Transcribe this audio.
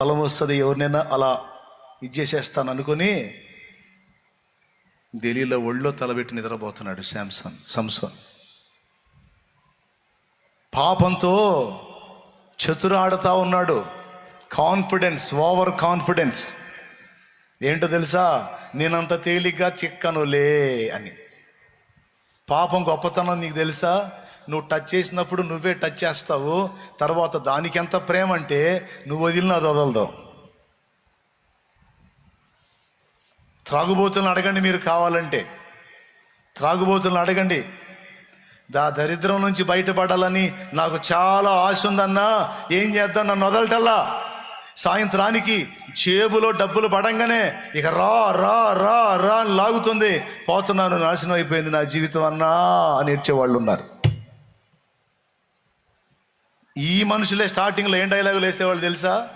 బలం వస్తుంది ఎవరినైనా అలా ఇచ్చేసేస్తాను అనుకుని ఢిల్లీలో ఒళ్ళో తలబెట్టి నిద్రపోతున్నాడు శాంసన్ సంసోన్. పాపంతో చతురాడుతా ఉన్నాడు. Confidence over confidence. ఏంటో తెలుసా? నేనంత తేలిగ్గా చిక్కనులే అని. పాపం గొప్పతనం నీకు తెలుసా? నువ్వు టచ్ చేసినప్పుడు నువ్వే టచ్ చేస్తావు. తర్వాత దానికి ఎంత ప్రేమ అంటే నువ్వు వదిలిన అది వదలదు. త్రాగుబోతులను అడగండి మీరు కావాలంటే. త్రాగుబోతులను అడగండి. దా దరిద్రం నుంచి బయటపడాలని నాకు చాలా ఆశ ఉందన్నా. ఏం చేద్దాం? నన్ను వదలటల్లా? సాయంత్రానికి జేబులో డబ్బులు పడంగానే ఇక రా రా రా నన్ను లాగుతుంది. పోతున్నాను నాశనం అయిపోయింది నా జీవితం అన్నా అని ఏడ్చేవాళ్ళు ఉన్నారు. ఈ మనుషులే స్టార్టింగ్లో ఏం డైలాగులు వేసేవాళ్ళు తెలుసా?